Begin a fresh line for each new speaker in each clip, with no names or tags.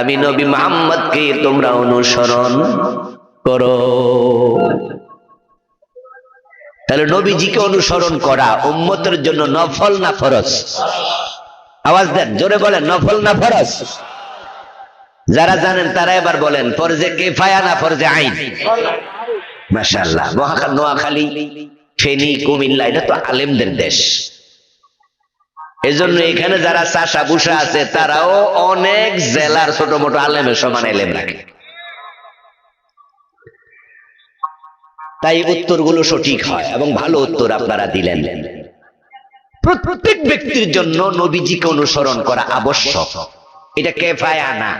আমি নবী মোহাম্মদকে তোমরা অনুসরণ করো। তাহলে নবীজিকে অনুসরণ করা উম্মতের জন্য নফল না ফরজ? আওয়াজ দেন, জোরে বলেন, নফল না ফরজ? যারা জানেন তারা এবার বলেন, ফরজে কেফায়া না ফরজে আইন? মহাখাল নোয়াখালী, ফেনী, কুমিল্লা, এটা তো আলেমদের দেশ। এজন্য এখানে যারা চাষা বুসা আছে তারাও অনেক জেলার ছোট মোটো আলেমের সমান এলেম রাখে তাই উত্তরগুলো সঠিক হয় এবং ভালো উত্তর আপনারা দিলেন। প্রত্যেক ব্যক্তির জন্য নবীজিকে অনুসরণ করা আবশ্যক। এটা কেফায়া আনা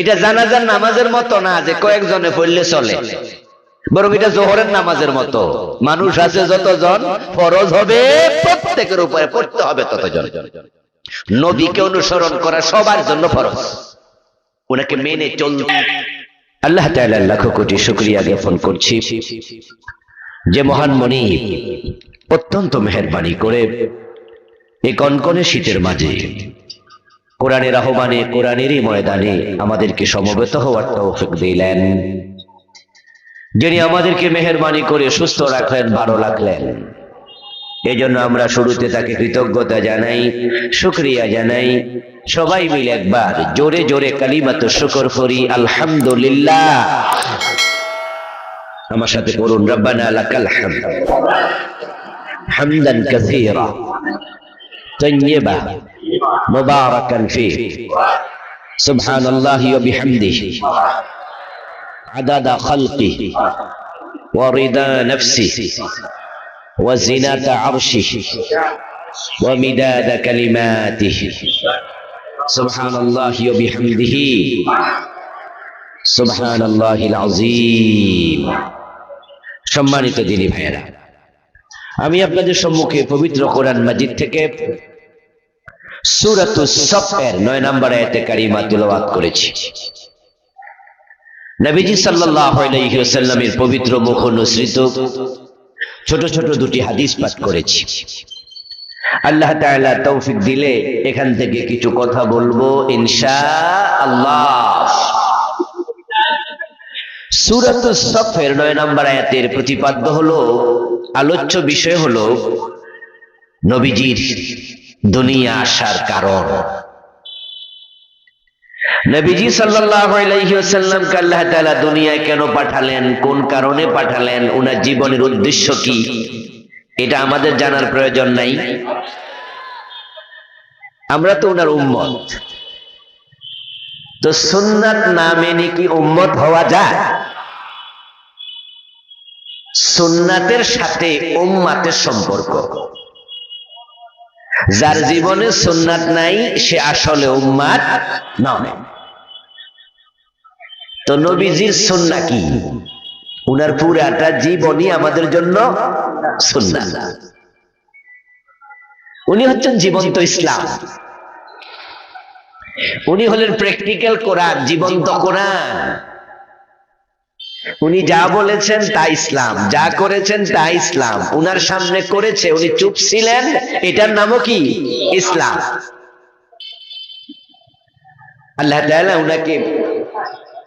এটা জানাজার নামাজের মতো না যে কয়েকজনে পড়লে চলে। বরং এটা জোহরের নামাজের মতো। মানুষ আছে যতজন, ফরজ হবে, প্রত্যেকের উপরে পড়তে হবে ততজন। নবীকে অনুসরণ করা সবার জন্য ফরজ। ওনাকে মেনে চলতে। আল্লাহ তাআলা লাখ কোটি শুকরিয়া জ্ঞাপন করছি। যে মহান মনি অত্যন্ত মেহেরবানি করে এই কনকনে শীতের মাঝে কোরআনের আহ্বানে, কোরআনেরই ময়দানে আমাদেরকে সমবেত হওয়ার তৌফিক দিলেন। যিনি আমাদেরকে মেহরবানি করে সুস্থ রাখলেন, ভালো লাগলেন। এই জন্য আমরা শুরুতে তাকে কৃতজ্ঞতা জানাই, শুক্রিয়া জানাই। সবাই মিলে একবার জোরে জোরে কালিমাত শুকর করি, আলহামদুলিল্লাহ। আমার সাথে করুন রব্বানা লাকাল ফি সুবহানাল্লাহি ওয়া বিহামদিহি। عدد خلقه ورضا نفسه وزنة عرشه ومداد كلماته سبحان الله وبحمده سبحان الله العظيم সম্মানিত দিনী ভাইয়েরা আমি আপনাদের সম্মুখে পবিত্র কোরআন মাজিদ থেকে সুরাতুস সফের নয় নম্বর আয়াতে কারিমা তিলাওয়াত করেছি নবীজি ওয়াসাল্লামের পবিত্র মুখ অনুসৃত ছোট ছোট দুটি হাদিস পাঠ করেছি। আল্লাহ তাআলা তৌফিক দিলে এখান থেকে কিছু কথা বলব ইনশাআল্লাহ। সূরাতুস সফের নয় নম্বর আয়াতের প্রতিপাদ্য হলো, আলোচ্য বিষয় হলো নবীজির দুনিয়া আসার কারণ। নবীজি সাল্লাল্লাহু আলাইহি ওয়াসাল্লামকে আল্লাহ তাআলা দুনিয়ায় কেন পাঠালেন? কোন কারণে পাঠালেন? ওনার জীবনের উদ্দেশ্য কি? এটা আমাদের জানার প্রয়োজন নাই। আমরা তো ওনার উম্মত। তো সুন্নাত না মেনে কি উম্মত হওয়া যায়? সুন্নাতের সাথে উম্মাতের সম্পর্ক। যার জীবনে সুন্নাত নাই, সে আসলে উম্মাত নয়। তো নবীজির সুন্না কি? উনার পুরাটা জীবনই আমাদের জন্য সুন্নাত। উনি হচ্ছেন জীবন্ত ইসলাম। উনি হলেন প্র্যাকটিক্যাল কোরআন জীবন্ত কোরআন উনি যা বলেছেন তা ইসলাম। যা করেছেন তা ইসলাম। উনার সামনে করেছে উনি চুপ ছিলেন এটার নামও কি? ইসলাম। আল্লাহ তাআলা উনাকে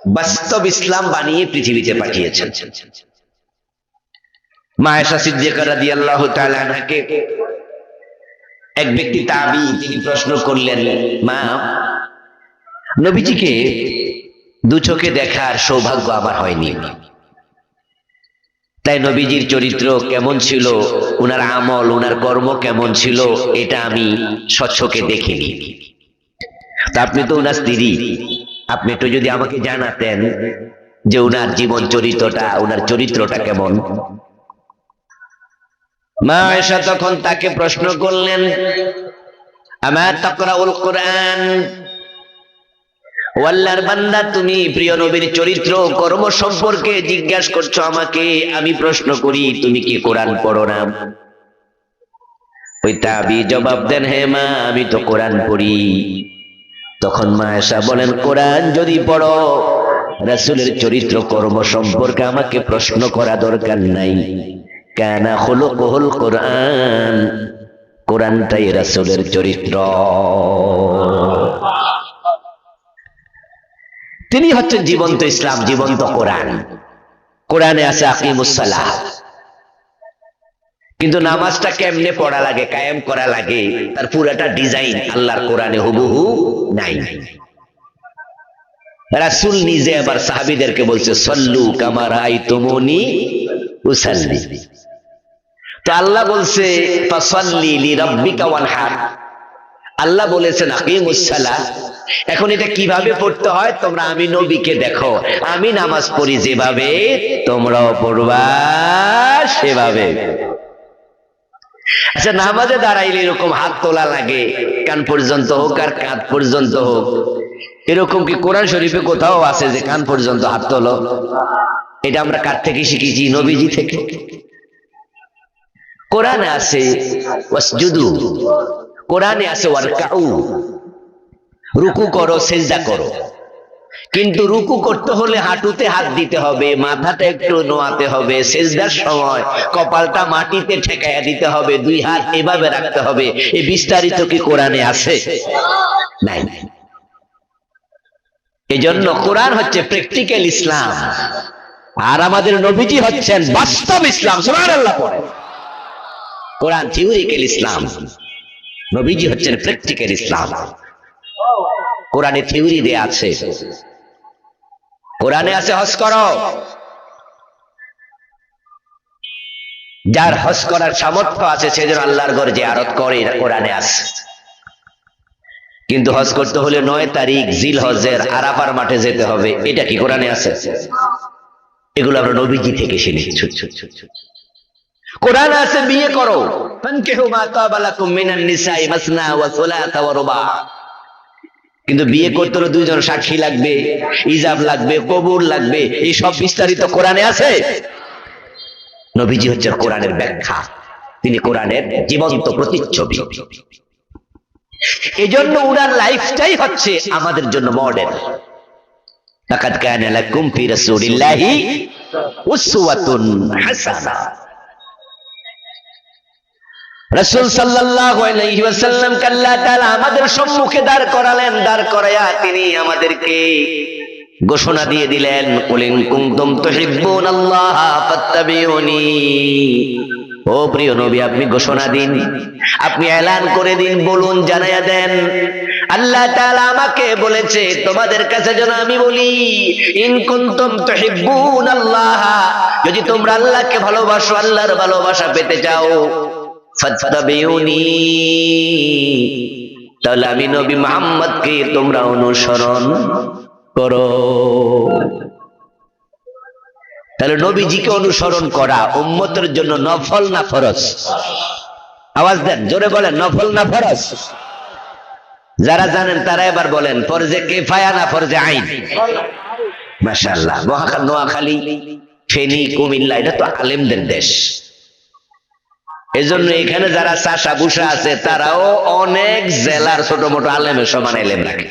বাস্তব ইসলাম বানিয়ে পৃথিবীতে পাঠিয়েছেন। মায়েশা সিদ্দিকা রাদিয়াল্লাহু তাআলা আনহাকে এক ব্যক্তি তাবি তিনি প্রশ্ন করলেন মা নবীজিকে দু চোখে দেখার সৌভাগ্য আমার হয়নি। তাই নবীজির চরিত্র কেমন ছিল, উনার আমল, উনার কর্ম কেমন ছিল, এটা আমি স্বচ্ছকে দেখিনি। তা আপনি তো উনার স্ত্রী। আপনি একটু যদি আমাকে জানাতেন যে উনার জীবন চরিত্রটা, উনার চরিত্রটা কেমন। মা এসা তখন তাকে প্রশ্ন করলেন আমার তাকরাউল কোরআন? ওয়াল্লার বান্দা, তুমি প্রিয় নবীর চরিত্র কর্ম সম্পর্কে জিজ্ঞাসা করছ আমাকে, আমি প্রশ্ন করি, তুমি কি কোরআন পড়ো না? ওই তাবি জবাব দেন, হে মা, আমি তো কোরআন পড়ি। তখন মা এসা বলেন, কোরআন যদি পড়ো, রাসূলের চরিত্র কর্ম সম্পর্কে আমাকে প্রশ্ন করা দরকার নাই। কেন হলো কহল কোরআন, কোরআনটাই রাসূলের চরিত্র। তিনি হচ্ছেন জীবন্ত ইসলাম, জীবন্ত কোরআন। কোরআনে আছে আকিমুসাল্লাহ কিন্তু নামাজটা কেমনে পড়া লাগে, কায়েম করা লাগে, তার পুরাটা ডিজাইন আল্লাহর কোরআনে হুবহু নাই। রাসূল নিজে আবার সাহাবীদেরকে বলছে, সল্লু কামারাই তুমনি উসাল্লি। তো আল্লাহ বলছে আল্লাহ বলেছেন আকিমুস সালাহ এখন এটা কীভাবে পড়তে হয়? তোমরা আমি নবীকে দেখো। আমি নামাজ পড়ি যেভাবে, তোমরাও পড়বা সেভাবে। আচ্ছা নামাজে দাঁড়াইলে এরকম হাত তোলা লাগে, কান পর্যন্ত হোক আর কাঁধ পর্যন্ত হোক। এরকম কি কোরআন শরীফে কোথাও আছে যে কান পর্যন্ত হাত তোলো? এটা আমরা কার থেকে শিখেছি? নবীজি থেকে। কোরআনে আছে কোরআনে আছে, ওয়ারকাউ। রুকু করো, সেজদা করো। কিন্তু রুকু করতে হলে হাঁটুতে হাত দিতে হবে, মাথাটা একটু নোয়াতে হবে, সেজদার সময় কপালটা মাটিতে ঠেকাইয়া দিতে হবে, দুই হাত এভাবে রাখতে হবে। এই বিস্তারিত কি কোরআনে আছে? নাই। এজন্য কোরআন হচ্ছে প্র্যাকটিক্যাল ইসলাম। আর আমাদের নবীজি হচ্ছেন বাস্তব ইসলাম, সুবহানাল্লাহ পড়ে। কোরআন থিওরিক্যাল ইসলাম। নবীজি হচ্ছেন প্র্যাকটিক্যাল ইসলাম। কোরআনে থিওরি দেয়া আছে। কোরআনে আছে, হজ করো। যার হজ করার সামর্থ্য আছে সেজন্য আল্লাহর ঘর যে আরত করে, এটা কোরআনে আছে। কিন্তু হজ করতে হলে নয় তারিখ জিল হজের আরাফার মাঠে যেতে হবে, এটা কি কোরআনে আছে? এগুলো আমরা নবীজি থেকে শিখি কোরআন আছে, বিয়ে করো। ফানকিহু মা মিনান নিসাই মাসনা ওয়া সুলাসা ওয়া রুবা। কিন্তু বিয়ে করতে হলে দুইজন সাক্ষী লাগবে ইজাব লাগবে কবুল লাগবে এই সব বিস্তারিত কোরআনে আছে? নবীজি হচ্ছে কোরআনের ব্যাখ্যা। তিনি কোরআনের জীবন্ত প্রতিচ্ছবি। এই জন্য উনার লাইফটাই হচ্ছে আমাদের জন্য মডেল লাকাদ কানা লাকুম ফি রাসূলিল্লাহি উসওয়াতুন হাসানাহ রাসূল ওয়াসাল্লাম আল্লাহ তাআলা আমাদের সম্মুখে দাঁড় করালেন, দাঁড় করায়া তিনি আমাদেরকে ঘোষণা দিয়ে দিলেন কুলিন কুনতুম তুহিব্বুনাল্লাহ ফাত্তাবিউনি। ও প্রিয় নবী, আপনি ঘোষণা দিন, আপনি এলান করে দিন, বলুন, জানাইয়া দেন। আল্লাহ আমাকে বলেছে, তোমাদের কাছে যেন আমি বলি যদি তোমরা আল্লাহকে ভালোবাসো, আল্লাহর ভালোবাসা পেতে চাও ফাত্তাবিউনি তাহলে আমি নবী মোহাম্মদকে তোমরা অনুসরণ করো। তাহলে নবীজিকে অনুসরণ করা উম্মতের জন্য নফল না ফরজ? আওয়াজ দেন, জোরে বলেন, নফল না ফরজ? যারা জানেন তারা এবার বলেন, ফরজে কেফায়া না ফরজে আইন? মাশাআল্লাহ নোয়াখালী, ফেনী, কুমিল্লা, এটা তো আলেমদের দেশ। এজন্য এখানে যারা চাষা বুসা আছে, তারাও অনেক জেলার ছোট মোটো আলেমের সমান এলেম রাখে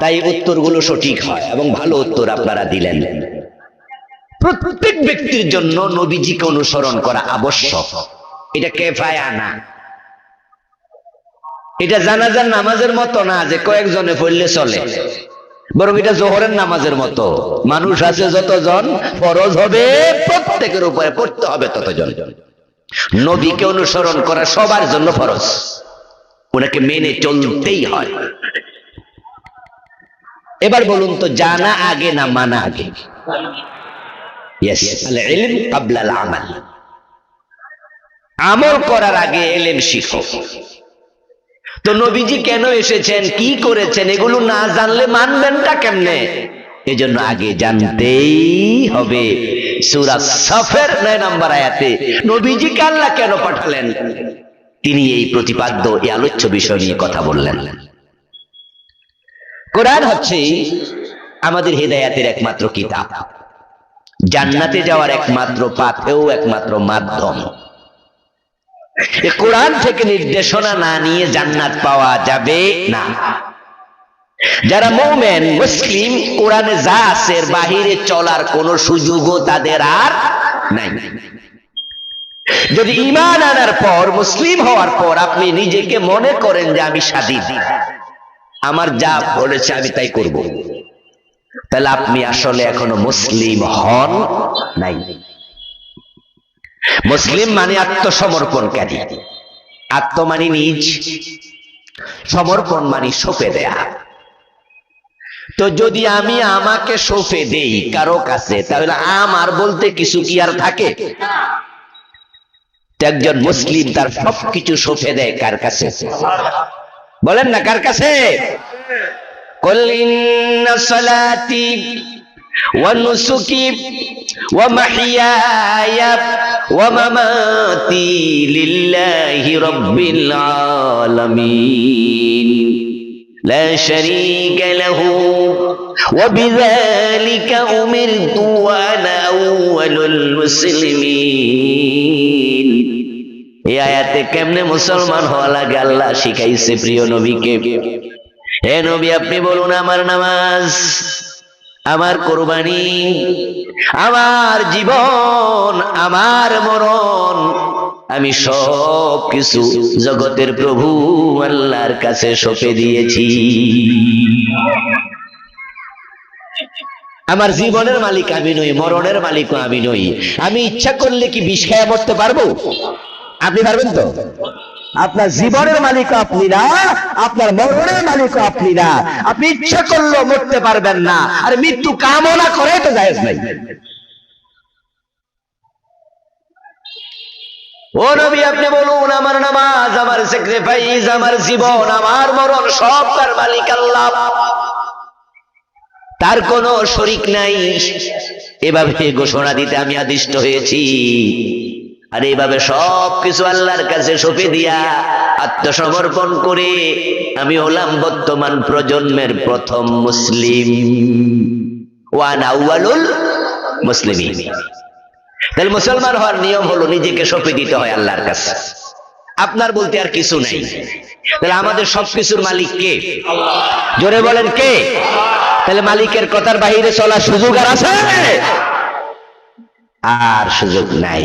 তাই উত্তরগুলো সঠিক হয় এবং ভালো উত্তর আপনারা দিলেন। প্রত্যেক ব্যক্তির জন্য নবীজিকে অনুসরণ করা আবশ্যক। এটা কেফায়া না। এটা জানাজার নামাজের মতো না যে কয়েকজনে পড়লে চলে। বরং এটা জোহরের নামাজের মতো। মানুষ আছে যতজন, ফরজ হবে, প্রত্যেকের উপরে পড়তে হবে ততজন। নবীকে অনুসরণ করা সবার জন্য ফরজ। ওনাকে মেনে চলতেই হয়। এবার বলুন তো, জানা আগে না মানা আগে? আমাল করার আগে এলেম শিখো। তো নবীজি কেন এসেছেন? কি করেছেন? এগুলো না জানলে মানবেনটা কেমনে? এজন্য আগে জানতেই হবে। সুরা সফের নয় নাম্বার আয়াতে, নবীজিকে আল্লাহ কেন পাঠালেন? তিনি এই প্রতিপাদ্য, এই আলোচ্য বিষয় নিয়ে কথা বললেন। কোরআন হচ্ছে আমাদের হৃদয়াতের একমাত্র কিতাব। জান্নাতে যাওয়ার একমাত্র পাথেও একমাত্র মাধ্যম। কোরআন থেকে নির্দেশনা না নিয়ে জান্নাত পাওয়া যাবে না। যারা মৌমেন, মুসলিম, কোরআনে যা আছে বাহিরে চলার কোন সুযোগও তাদের আর নাই। যদি ইমান আনার পর, মুসলিম হওয়ার পর আপনি নিজেকে মনে করেন যে আমি স্বাধীন, আমার যা বলেছে আমি তাই করব। তাহলে আপনি আসলে এখনও মুসলিম হন নাই। মুসলিম মানে, মানে আত্মসমর্পণকারী। আত্ম মানে নিজ। সমর্পণ মানে সঁপে দেয়া। তো যদি আমি আমাকে সঁপে দেই কারও কাছে তাহলে আমার বলতে কিছু কি আর থাকে? একজন মুসলিম তার সবকিছু সঁপে দেয় কার কাছে? বলেন না কার কাছে? কল্লিন সলাতি ওয়া নুসুকি ومحياي ومماتي لله رب العالمين لا شريك له وبذلك أمرت وأنا أول المسلمين এই আয়াতে কেমনে মুসলমান হওয়া লাগে আল্লাহ শিখাইছে প্রিয় নবীকে হে নবী আপনি বলুন আমার নামাজ আমার কোরবানি, আমার জীবন, আমার মরণ, আমি সব কিছু জগতের প্রভু আল্লাহর কাছে সঁপে দিয়েছি। আমার জীবনের মালিক আমি নই, মরণের মালিকও আমি নই। আমি ইচ্ছা করলে কি বিষ খায়া মরতে পারব? আপনি পারবেন তো?
আপনার জীবনের মালিক আপনি না, আপনার মরণের মালিক আপনি না।
আপনি ইচ্ছা করলেও মরতে পারবেন না, আর মৃত্যু কামনা করে তো জায়েজ নাই। ও নবী, আপনি বলুন, আমার নামাজ, আমার স্যাক্রিফাইস আমার জীবন, আমার মরণ, সব তার মালিক আল্লাহ। তার কোনো শরিক নাই। এভাবে ঘোষণা দিতে আমি আদিষ্ট হয়েছি। আর এইভাবে সব কিছু আল্লাহর কাছে সঁপে দিয়া আত্মসমর্পণ করে আমি হলাম বর্তমান প্রজন্মের প্রথম মুসলিম। ওয়ান আউয়ালুল মুসলিম তাহলে মুসলমান হওয়ার নিয়ম হলো নিজেকে সঁপে দিতে হয় আল্লাহর কাছে। আপনার বলতে আর কিছু নাই। তাহলে আমাদের সবকিছুর মালিক কে? জোরে বলেন কে? তাহলে মালিকের কথার বাহিরে চলার সুযোগ আর আছে? আর সুযোগ নাই।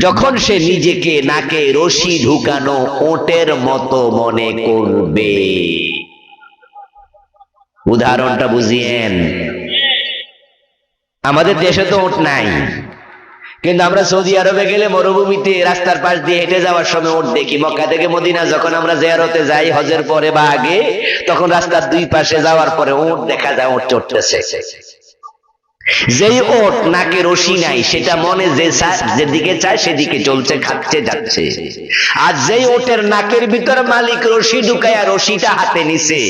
যখন সে নিজেকে নাকে রশি ঢুকানো ওটের মতো মনে করবে। উদাহরণটা বুঝিয়েন। আমাদের দেশে তো ওট নাই। কিন্তু আমরা সৌদি আরবে গেলে মরুভূমিতে রাস্তার পাশ দিয়ে হেঁটে যাওয়ার সময় ওট দেখি। মক্কা থেকে মদিনা যখন আমরা জেয়ারতে যাই হজের পরে বা আগে, তখন রাস্তার দুই পাশে যাওয়ার পরে ওট দেখা যায়, ওট চড়তেছে। যেই ওট নাকে রশি নাই, সেটা মনে যে যেদিকে চায় সেদিকে চলছে, খাচ্ছে, যাচ্ছে। আর যেই ওটের নাকের ভিতর মালিক রশি ঢুকায়া রশিটা হাতে নিছে,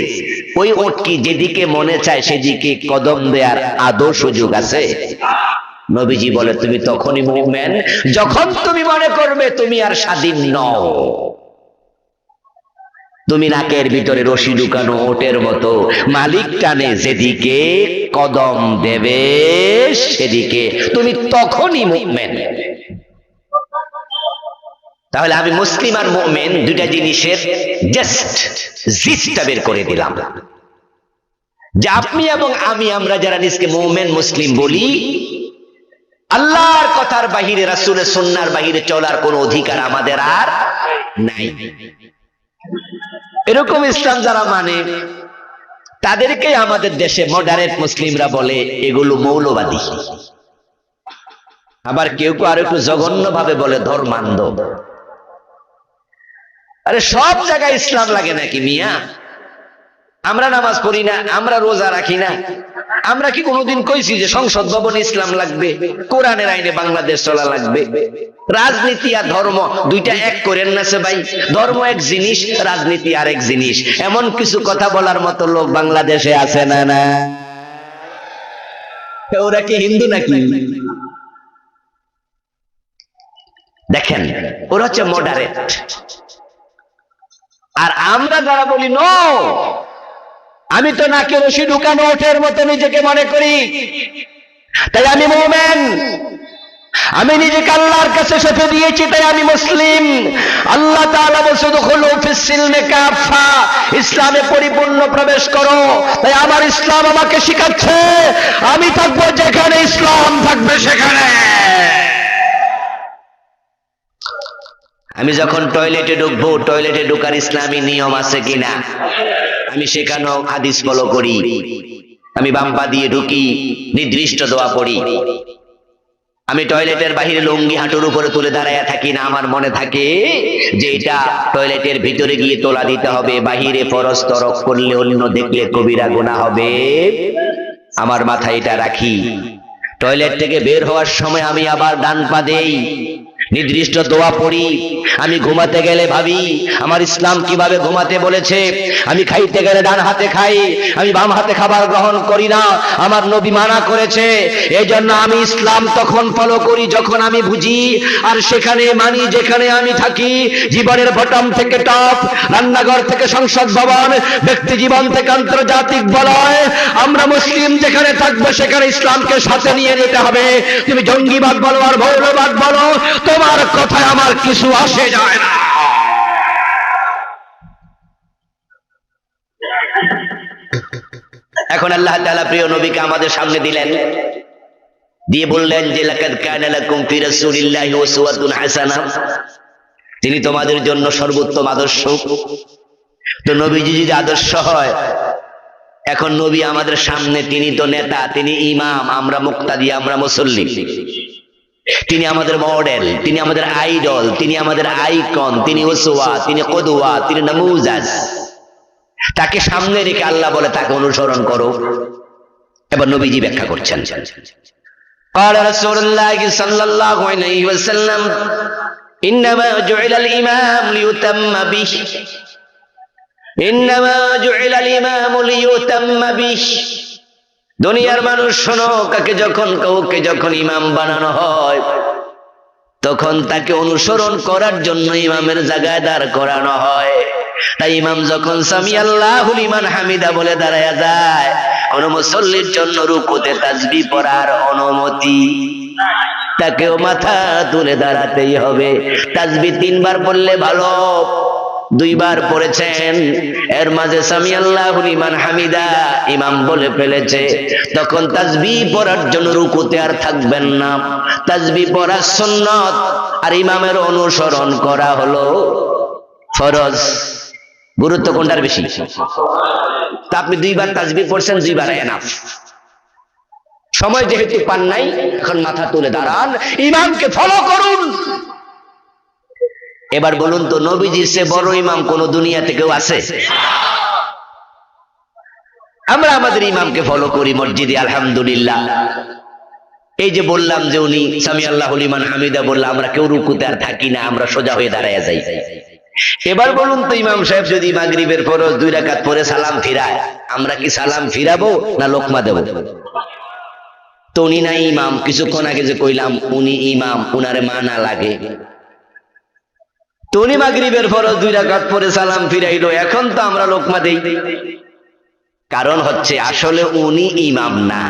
ওই ওট কি যেদিকে মনে চায় সেদিকে কদম দেয়ার আদৌ সুযোগ আছে? নবীজি বলে, তুমি তখনই মুভমেন যখন তুমি মনে করবে তুমি আর স্বাধীন নও। তুমি নাকের ভিতরে রশি ঢুকানো ওটের মতো। মালিক টানে যেদিকে কদম দেবে, সেদিকে। তুমি তখনই মুভমেন তাহলে আমি মুসলিম আর মুভমেন দুইটা জিনিসের জাস্ট জিসটা বের করে দিলাম। যে আপনি এবং আমি, আমরা যারা নিজকে মুভমেন মুসলিম বলি, আল্লাহর কথার বাহিরে, রাসূলের সুন্নাহর বাহিরে চলার কোনো অধিকার আমাদের আর নাই। এরকম ইসলাম যারা মানে তাদেরকে আমাদের দেশে মডারেট মুসলিমরা বলে এগুলো মৌলবাদী। আবার কেউ কেউ আর একটু জঘন্য ভাবে বলে ধর্মান্ধ। আরে সব জায়গায় ইসলাম লাগে নাকি মিয়া? আমরা নামাজ পড়ি না, আমরা রোজা রাখি না। আমরা কি কোনোদিন কইছি যে সংসদ ভবনে ইসলাম লাগবে, কোরআনের আইনে বাংলাদেশ চলা লাগবে? রাজনীতি আর ধর্ম, দুইটা এক করেন না সে ভাই। ধর্ম এক জিনিস, রাজনীতি আর এক জিনিস। এমন কিছু কথা বলার মতো লোক বাংলাদেশে আছে না না? ওরা কি হিন্দু নাকি? দেখেন, ওরা হচ্ছে মডারেট আর আমরা যারা বলি নো আমি তো নাকি রশি ঢুকানো ওঠের মতো নিজেকে মনে করি। তাই আমি মোমেন। আমি নিজেকে আল্লাহর কাছে সঁপে দিয়েছি, তাই আমি মুসলিম। আল্লাহ তাআলা বলছে ইসলামে পরিপূর্ণ প্রবেশ করো। তাই আমার ইসলাম আমাকে শিখাচ্ছে। আমি থাকব যেখানে ইসলাম থাকবে সেখানে। আমি যখন টয়লেটে ঢুকবো, টয়লেটে ঢুকার ইসলামী নিয়ম আছে কিনা? আমি সেখানেও হাদিস ফলো করি। আমি বাম্পা দিয়ে ঢুকি, নির্দিষ্ট দোয়া পড়ি। আমি টয়লেটের বাহিরে লুঙ্গি হাঁটুর উপরে তুলে দাঁড়ায় থাকি না, আমার মনে থাকে যে এটা টয়লেটের ভিতরে গিয়ে তোলা দিতে হবে, বাহিরে ফরজ করলে অন্য দেখলে কবিরা গোনা হবে। আমার মাথায় এটা রাখি। টয়লেট থেকে বের হওয়ার সময় আমি আবার ডান পা দেই। নির্দিষ্ট দোয়া পড়ি। আমি ঘুমাতে গেলে ভাবি, আমার ইসলাম কীভাবে ঘুমাতে বলেছে? আমি খাইতে গেলে ডান হাতে খাই, আমি বাম হাতে খাবার গ্রহণ করি না, আমার নবী মানা করেছে। এই জন্য আমি ইসলাম তখন ফলো করি যখন আমি বুঝি, আর সেখানে মানি যেখানে আমি থাকি। জীবনের বটম থেকে টপ রান্নাঘর থেকে সংসদ ভবন, ব্যক্তি জীবন থেকে আন্তর্জাতিক বলয়। আমরা মুসলিম যেখানে থাকব, সেখানে ইসলামকে সাথে নিয়ে নিতে হবে। তুমি জঙ্গিবাদ বলো আর মৌলবাদ বলো তোমার কথায় আমার কিছু আসে যায় না। এখন আল্লাহ তাআলা প্রিয় নবীকে আমাদের সামনে দিলেন। দিয়ে বললেন যে তিনি তোমাদের জন্য সর্বোত্তম আদর্শ। তো নবীজি যদি আদর্শ হয়, এখন নবী আমাদের সামনে, তিনি তো নেতা, তিনি ইমাম, আমরা মুক্তাদি, আমরা মুসল্লি। তিনি আমাদের মডেল তিনি আমাদের আইডল তিনি আমাদের আইকন তিনি ওসোয়া তিনি কদুয়া তিনি নামুজাজ তাকে সামনে রেখে আল্লাহ বলে তাকে অনুসরণ করো এবার নবীজি ব্যাখ্যা করছেন قال رسول الله صلى الله عليه وسلم إنما جعل الإمام ليتم به إنما جعل الإمام ليتم به দুনিয়ার মানুষ শোনো, কাকে যখন, কাউকে যখন ইমাম বানানো হয়, তখন তাকে অনুসরণ করার জন্য ইমামের জায়গায় দাঁড় করানো হয়। তাই ইমাম যখন সামি আল্লাহুল ইমান হামিদা বলে দাঁড়ায় যায়, কোন মুসল্লির জন্য রুকুতে তাজবি পড়ার অনুমতি তাকেও মাথা তুলে দাঁড়াতেই হবে। তাজবি তিনবার পড়লে ভালো। দুইবার পড়েছেন। এর মাঝে সামি আল্লাহুল ইমান হামিদা ইমাম বলে ফেলেছে, তখন তাজবি পড়ার জন্য রুকুতে আর থাকবেন না। তাজবি পড়া সুন্নত আর ইমামের অনুসরণ করা হলো ফরজ। গুরুত্ব কোনটার বেশি? তা আপনি দুইবার তাজবি পড়ছেন, দুইবার এনাফ। সময় যেহেতু পান নাই, এখন মাথা তুলে দাঁড়ান। ইমামকে ফলো করুন। এবার বলুন তো, নবীজির সে বড় ইমাম কোন দুনিয়াতে কেউ আছে? আমরা আমাদের ইমামকে ফলো করি মসজিদে, আলহামদুলিল্লাহ। এই যে বললাম যে উনি, সামি আল্লাহ ইমান হামিদা বললাম আমরা কেউ রুকুতে আর থাকি না, আমরা সোজা হয়ে দাঁড়ায় যাই। এবার বলুন তো, ইমাম সাহেব যদি মাগরিবের ফরজ দুই রাকাত পরে সালাম ফিরায়, আমরা কি সালাম ফিরাবো না লোকমা দেব? তো উনি, না ইমাম, কিছুক্ষণ আগে যে কইলাম, উনি ইমাম, উনারে মানা লাগে। উনি মাগরিবের ফরজ দুই রাকাত পরে সালাম ফিরাইলো, এখন তো আমরা লোকমা দেই। কারণ হচ্ছে আসলে উনি ইমাম না।